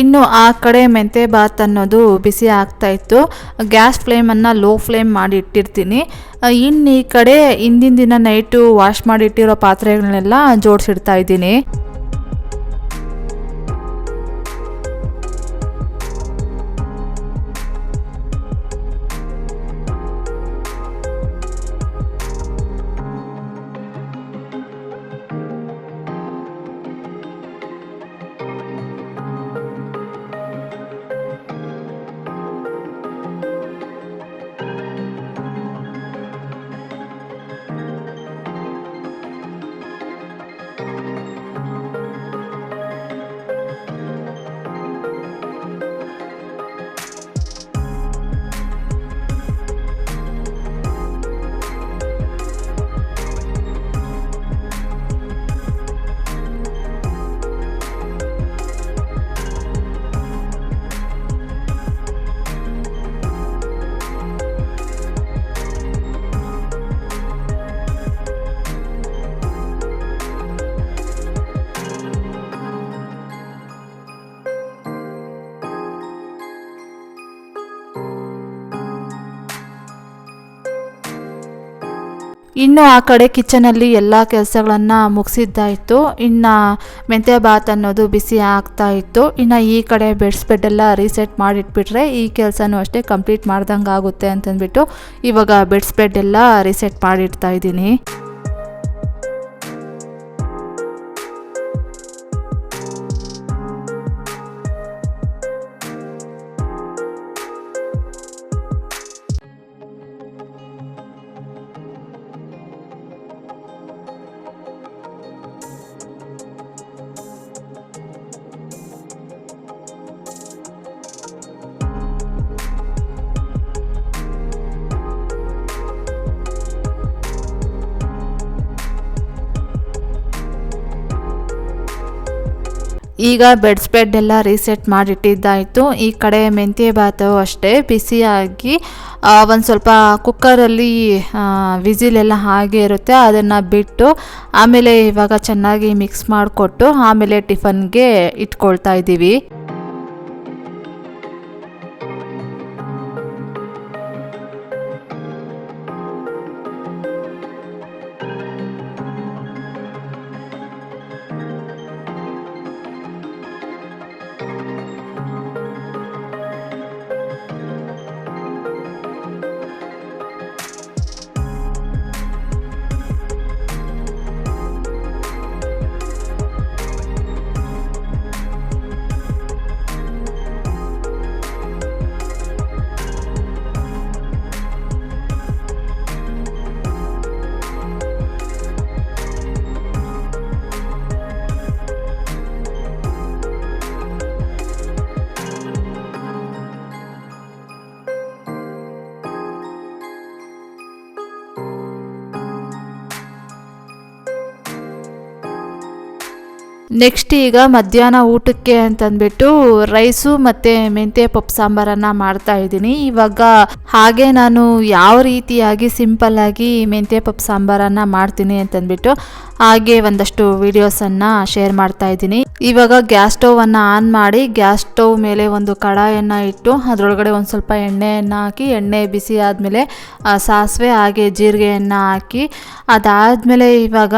ಇನ್ನು ಆ ಕಡೆ ಮೆಂತೆ ಬಾತ್ ಅನ್ನೋದು ಬಿಸಿ ಆಗ್ತಾ ಇತ್ತು. ಗ್ಯಾಸ್ ಫ್ಲೇಮನ್ನು ಲೋ ಫ್ಲೇಮ್ ಮಾಡಿ ಇಟ್ಟಿರ್ತೀನಿ. ಇನ್ನು ಈ ಕಡೆ ಹಿಂದಿನ ದಿನ ನೈಟು ವಾಶ್ ಮಾಡಿ ಇಟ್ಟಿರೋ ಪಾತ್ರೆಗಳನ್ನೆಲ್ಲ ಜೋಡಿಸಿಡ್ತಾ ಇದ್ದೀನಿ. ಇನ್ನು ಆ ಕಡೆ ಕಿಚನಲ್ಲಿ ಎಲ್ಲ ಕೆಲಸಗಳನ್ನು ಮುಗಿಸಿದ್ದಾಯಿತು. ಇನ್ನು ಮೆಂತ್ಯ ಬಾತ್ ಅನ್ನೋದು ಬಿಸಿ ಆಗ್ತಾ ಇತ್ತು ಇನ್ನು ಈ ಕಡೆ ಬೆಡ್ಸ್ ಬೆಡ್ ಎಲ್ಲ ರೀಸೆಟ್ ಮಾಡಿಟ್ಬಿಟ್ರೆ ಈ ಕೆಲಸನೂ ಅಷ್ಟೇ ಕಂಪ್ಲೀಟ್ ಮಾಡ್ದಂಗೆ ಆಗುತ್ತೆ ಅಂತಂದ್ಬಿಟ್ಟು ಇವಾಗ ಬೆಡ್ಸ್ ಬೆಡ್ ಎಲ್ಲ ರೀಸೆಟ್ ಮಾಡಿಡ್ತಾ ಇದ್ದೀನಿ. ಈಗ ಬೆಡ್ ಸ್ಪ್ರೆಡ್ ಎಲ್ಲ ರೀಸೆಟ್ ಮಾಡಿಟ್ಟಿದ್ದಾಯಿತು. ಈ ಕಡೆ ಮೆಂತ್ಯ ಬಾತು ಅಷ್ಟೇ. ಬಿಸಿಯಾಗಿ ಒಂದು ಸ್ವಲ್ಪ ಕುಕ್ಕರಲ್ಲಿ ವಿಸಿಲೆಲ್ಲ ಹಾಗೆ ಇರುತ್ತೆ. ಅದನ್ನು ಬಿಟ್ಟು ಆಮೇಲೆ ಇವಾಗ ಚೆನ್ನಾಗಿ ಮಿಕ್ಸ್ ಮಾಡಿಕೊಟ್ಟು ಆಮೇಲೆ ಟಿಫನ್ಗೆ ಇಟ್ಕೊಳ್ತಾ ಇದ್ದೀವಿ. ನೆಕ್ಸ್ಟ್ ಈಗ ಮಧ್ಯಾಹ್ನ ಊಟಕ್ಕೆ ಅಂತಂದ್ಬಿಟ್ಟು ರೈಸು ಮತ್ತು ಮೆಂತ್ಯ ಪಪ್ಪು ಸಾಂಬಾರನ್ನು ಮಾಡ್ತಾ ಇದ್ದೀನಿ. ಇವಾಗ ಹಾಗೆ ನಾನು ಯಾವ ರೀತಿಯಾಗಿ ಸಿಂಪಲ್ಲಾಗಿ ಮೆಂತ್ಯ ಪಪ್ಪು ಸಾಂಬಾರನ್ನು ಮಾಡ್ತೀನಿ ಅಂತಂದ್ಬಿಟ್ಟು ಹಾಗೆ ಒಂದಷ್ಟು ವಿಡಿಯೋಸನ್ನು ಶೇರ್ ಮಾಡ್ತಾ ಇದ್ದೀನಿ. ಇವಾಗ ಗ್ಯಾಸ್ ಸ್ಟೌವನ್ನು ಆನ್ ಮಾಡಿ ಗ್ಯಾಸ್ ಸ್ಟೋವ್ ಮೇಲೆ ಒಂದು ಕಡಾಯನ್ನು ಇಟ್ಟು ಅದರೊಳಗಡೆ ಒಂದು ಸ್ವಲ್ಪ ಎಣ್ಣೆಯನ್ನು ಹಾಕಿ, ಎಣ್ಣೆ ಬಿಸಿ ಆದಮೇಲೆ ಸಾಸಿವೆ ಹಾಗೆ ಜೀರಿಗೆಯನ್ನು ಹಾಕಿ, ಅದಾದಮೇಲೆ ಇವಾಗ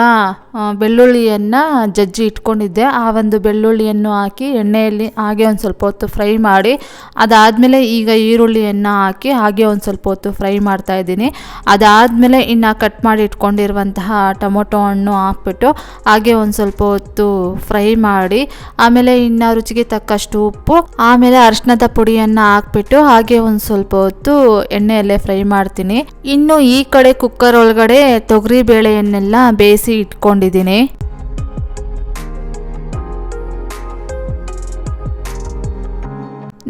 ಬೆಳ್ಳುಳ್ಳಿಯನ್ನು ಜಜ್ಜಿ ಇಟ್ಕೊಂಡಿದ್ದೆ. ಆ ಒಂದು ಬೆಳ್ಳುಳ್ಳಿಯನ್ನು ಹಾಕಿ ಎಣ್ಣೆಯಲ್ಲಿ ಹಾಗೆ ಒಂದು ಸ್ವಲ್ಪ ಹೊತ್ತು ಫ್ರೈ ಮಾಡಿ, ಅದಾದಮೇಲೆ ಈಗ ಈರುಳ್ಳಿಯನ್ನು ಹಾಕಿ ಹಾಗೆ ಒಂದು ಸ್ವಲ್ಪ ಹೊತ್ತು ಫ್ರೈ ಮಾಡ್ತಾ ಇದ್ದೀನಿ. ಅದಾದಮೇಲೆ ಇನ್ನು ಕಟ್ ಮಾಡಿ ಇಟ್ಕೊಂಡಿರುವಂತಹ ಟೊಮೊಟೊ ಹಣ್ಣು ಹಾಕ್ಬಿಟ್ಟು ಹಾಗೆ ಒಂದು ಸ್ವಲ್ಪ ಹೊತ್ತು ಫ್ರೈ ಮಾಡಿ, ಆಮೇಲೆ ಇನ್ನು ರುಚಿಗೆ ತಕ್ಕಷ್ಟು ಉಪ್ಪು, ಆಮೇಲೆ ಅರಿಶಿಣದ ಪುಡಿಯನ್ನು ಹಾಕ್ಬಿಟ್ಟು ಹಾಗೆ ಒಂದು ಸ್ವಲ್ಪ ಹೊತ್ತು ಎಣ್ಣೆಯಲ್ಲೇ ಫ್ರೈ ಮಾಡ್ತೀನಿ. ಇನ್ನು ಈ ಕಡೆ ಕುಕ್ಕರ್ ಒಳಗಡೆ ತೊಗರಿ ಬೇಳೆಯನ್ನೆಲ್ಲ ಬೇಯಿಸಿ ಇಟ್ಕೊಂಡಿದ್ದೀನಿ.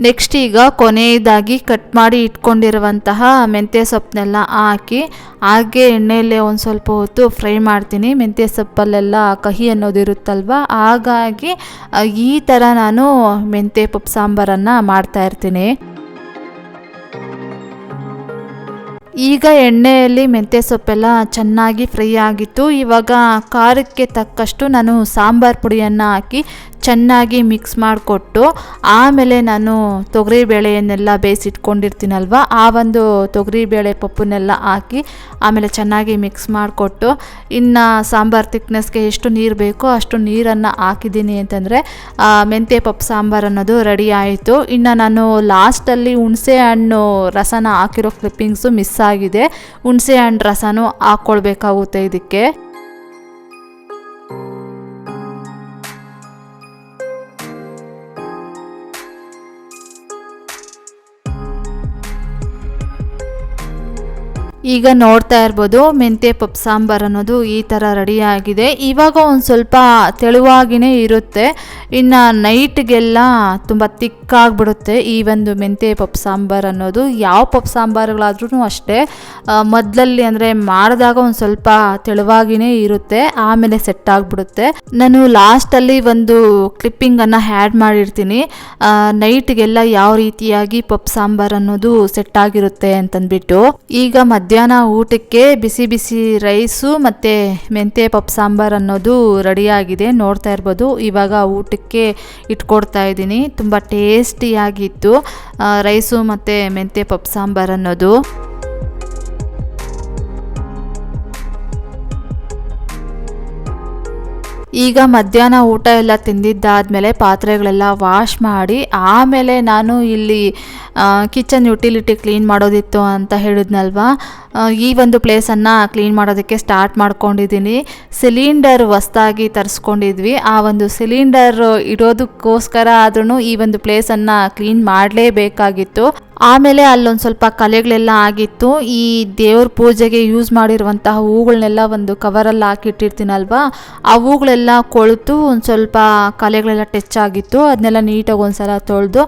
ನೆಕ್ಸ್ಟ್ ಈಗ ಕೊನೆಯದಾಗಿ ಕಟ್ ಮಾಡಿ ಇಟ್ಕೊಂಡಿರುವಂತಹ ಮೆಂತ್ಯ ಸೊಪ್ಪನ್ನೆಲ್ಲ ಹಾಕಿ, ಹಾಗೆ ಎಣ್ಣೆಯಲ್ಲೇ ಒಂದು ಸ್ವಲ್ಪ ಹೊತ್ತು ಫ್ರೈ ಮಾಡ್ತೀನಿ. ಮೆಂತ್ಯ ಸೊಪ್ಪಲ್ಲೆಲ್ಲ ಕಹಿ ಅನ್ನೋದಿರುತ್ತಲ್ವ ಹಾಗಾಗಿ ಈ ಥರ ನಾನು ಮೆಂತ್ಯ ಪಪ್ಪು ಸಾಂಬಾರನ್ನು ಮಾಡ್ತಾ ಈಗ ಎಣ್ಣೆಯಲ್ಲಿ ಮೆಂತ್ಯ ಸೊಪ್ಪೆಲ್ಲ ಚೆನ್ನಾಗಿ ಫ್ರೈ ಆಗಿತ್ತು. ಇವಾಗ ಖಾರಕ್ಕೆ ತಕ್ಕಷ್ಟು ನಾನು ಸಾಂಬಾರು ಪುಡಿಯನ್ನು ಹಾಕಿ ಚೆನ್ನಾಗಿ ಮಿಕ್ಸ್ ಮಾಡಿಕೊಟ್ಟು ಆಮೇಲೆ ನಾನು ತೊಗರಿ ಬೇಳೆಯನ್ನೆಲ್ಲ ಬೇಯಿಸಿಟ್ಕೊಂಡಿರ್ತೀನಲ್ವ, ಆ ಒಂದು ತೊಗರಿ ಬೇಳೆ ಪಪ್ಪನ್ನೆಲ್ಲ ಹಾಕಿ ಆಮೇಲೆ ಚೆನ್ನಾಗಿ ಮಿಕ್ಸ್ ಮಾಡಿಕೊಟ್ಟು ಇನ್ನು ಸಾಂಬಾರು ತಿಕ್ನೆಸ್ಗೆ ಎಷ್ಟು ನೀರು ಬೇಕೋ ಅಷ್ಟು ನೀರನ್ನು ಹಾಕಿದ್ದೀನಿ ಅಂತಂದರೆ ಮೆಂತ್ಯ ಪಪ್ಪು ಸಾಂಬಾರು ಅನ್ನೋದು ರೆಡಿ ಆಯಿತು. ಇನ್ನು ನಾನು ಲಾಸ್ಟಲ್ಲಿ ಹುಣಸೆ ಹಣ್ಣು ರಸನ ಹಾಕಿರೋ ಕ್ಲಿಪ್ಪಿಂಗ್ಸು ಮಿಸ್ ಆಗಿದೆ. ಹುಣಸೆ ಹಣ್ಣು ರಸನೂ ಹಾಕ್ಕೊಳ್ಬೇಕಾಗುತ್ತೆ ಇದಕ್ಕೆ. ಈಗ ನೋಡ್ತಾ ಇರ್ಬೋದು ಮೆಂತ್ಯ ಪಪ್ ಸಾಂಬಾರ್ ಅನ್ನೋದು ಈ ಥರ ರೆಡಿಯಾಗಿದೆ. ಇವಾಗ ಒಂದು ಸ್ವಲ್ಪ ತೆಳುವಾಗಿನೇ ಇರುತ್ತೆ. ಇನ್ನು ನೈಟ್ಗೆಲ್ಲ ತುಂಬ ತಿಕ್ಕಾಗ್ಬಿಡುತ್ತೆ ಈ ಒಂದು ಮೆಂತ್ಯ ಪಪ್ ಸಾಂಬಾರ್ ಅನ್ನೋದು. ಯಾವ ಪಪ್ ಸಾಂಬಾರುಗಳಾದ್ರೂ ಅಷ್ಟೇ ಮೊದಲಲ್ಲಿ ಅಂದರೆ ಮಾಡಿದಾಗ ಒಂದು ಸ್ವಲ್ಪ ತೆಳುವಾಗಿನೇ ಇರುತ್ತೆ, ಆಮೇಲೆ ಸೆಟ್ ಆಗಿಬಿಡುತ್ತೆ. ನಾನು ಲಾಸ್ಟಲ್ಲಿ ಒಂದು ಕ್ಲಿಪ್ಪಿಂಗನ್ನು ಹ್ಯಾಡ್ ಮಾಡಿರ್ತೀನಿ. ನೈಟ್ಗೆಲ್ಲ ಯಾವ ರೀತಿಯಾಗಿ ಪಪ್ ಸಾಂಬಾರ್ ಅನ್ನೋದು ಸೆಟ್ ಆಗಿರುತ್ತೆ ಅಂತಂದ್ಬಿಟ್ಟು. ಈಗ ಮಧ್ಯಾಹ್ನ ಮಧ್ಯಾಹ್ನ ಊಟಕ್ಕೆ ಬಿಸಿ ಬಿಸಿ ರೈಸು ಮತ್ತು ಮೆಂತೆ ಪಪ್ಪು ಸಾಂಬಾರು ಅನ್ನೋದು ರೆಡಿಯಾಗಿದೆ. ನೋಡ್ತಾ ಇರ್ಬೋದು. ಇವಾಗ ಊಟಕ್ಕೆ ಇಟ್ಕೊಡ್ತಾ ಇದ್ದೀನಿ. ತುಂಬ ಟೇಸ್ಟಿಯಾಗಿತ್ತು. ರೈಸು ಮತ್ತು ಮೆಂತೆ ಪಪ್ಪು ಸಾಂಬಾರು ಅನ್ನೋದು. ಈಗ ಮಧ್ಯಾಹ್ನ ಊಟ ಎಲ್ಲ ತಿಂದಿದ್ದಾದಮೇಲೆ ಪಾತ್ರೆಗಳೆಲ್ಲ ವಾಶ್ ಮಾಡಿ, ಆಮೇಲೆ ನಾನು ಇಲ್ಲಿ ಕಿಚನ್ ಯುಟಿಲಿಟಿ ಕ್ಲೀನ್ ಮಾಡೋದಿತ್ತು ಅಂತ ಹೇಳಿದ್ನಲ್ವಾ? ಈ ಒಂದು ಪ್ಲೇಸನ್ನು ಕ್ಲೀನ್ ಮಾಡೋದಕ್ಕೆ ಸ್ಟಾರ್ಟ್ ಮಾಡ್ಕೊಂಡಿದ್ದೀನಿ. ಸಿಲಿಂಡರ್ ಹೊಸ್ದಾಗಿ ತರಿಸ್ಕೊಂಡಿದ್ವಿ. ಆ ಒಂದು ಸಿಲಿಂಡರ್ ಇಡೋದಕ್ಕೋಸ್ಕರ ಆದ್ರೂ ಈ ಒಂದು ಪ್ಲೇಸನ್ನು ಕ್ಲೀನ್ ಮಾಡಲೇಬೇಕಾಗಿತ್ತು. ಆಮೇಲೆ ಅಲ್ಲೊಂದು ಸ್ವಲ್ಪ ಕಲೆಗಳೆಲ್ಲ ಆಗಿತ್ತು. ಈ ದೇವ್ರ ಪೂಜೆಗೆ ಯೂಸ್ ಮಾಡಿರುವಂತಹ ಹೂಗಳನ್ನೆಲ್ಲ ಒಂದು ಕವರಲ್ಲಿ ಹಾಕಿಟ್ಟಿರ್ತೀನಲ್ವಾ? ಆ ಹೂಗಳೆಲ್ಲ ಕೊಳೆತು, ಒಂದು ಸ್ವಲ್ಪ ಕಲೆಗಳೆಲ್ಲ ಟಚ್ ಆಗಿತ್ತು. ಅದನ್ನೆಲ್ಲ ನೀಟಾಗಿ ಒಂದು ಸಲ ತೊಳೆದು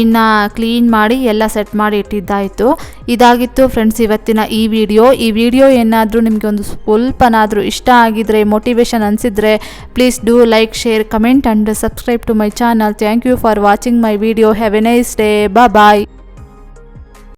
ಇನ್ನು ಕ್ಲೀನ್ ಮಾಡಿ ಎಲ್ಲ ಸೆಟ್ ಮಾಡಿ ಇಟ್ಟಿದ್ದಾಯಿತು. ಇದಾಗಿತ್ತು ಫ್ರೆಂಡ್ಸ್ ಇವತ್ತಿನ ಈ ವಿಡಿಯೋ ಈ ವಿಡಿಯೋ ಏನಾದರೂ ನಿಮಗೆ ಒಂದು ಸ್ವಲ್ಪನಾದರೂ ಇಷ್ಟ ಆಗಿದ್ರೆ ಮೋಟಿವೇಶನ್ ಅನಿಸಿದ್ರೆ please do like share comment and subscribe to my channel thank you for watching my video have a nice day bye